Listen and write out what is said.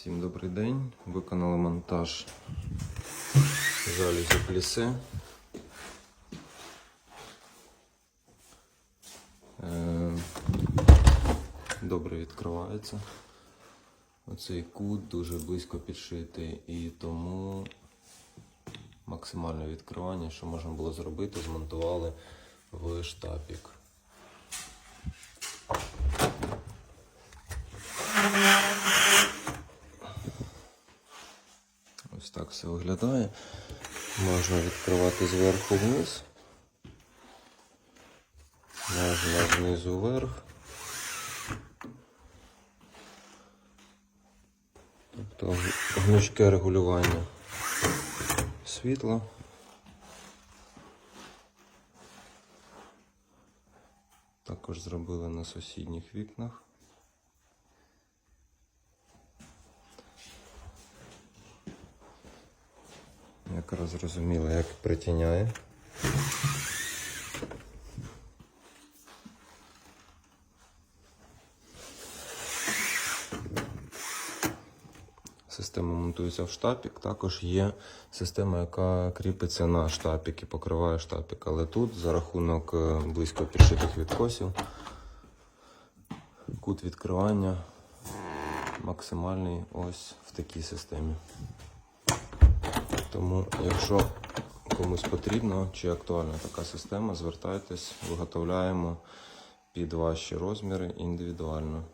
Всім добрий день. Виконали монтаж жалюзі плісе. Добре відкривається. Оцей кут дуже близько підшитий і тому максимальне відкривання, що можна було зробити, змонтували в штапік. Ось так все виглядає. Можна відкривати зверху вниз. Можна знизу вверх. Тобто гнучке регулювання світла. Також зробили на сусідніх вікнах. Якраз зрозуміло, як притіняє. Система монтується в штапік. Також є система, яка кріпиться на штапік і покриває штапік. Але тут за рахунок е, близько підшитих відкосів кут відкривання максимальний ось в такій системі. Тому, якщо комусь потрібно чи актуальна така система, звертайтесь, виготовляємо під ваші розміри індивідуально.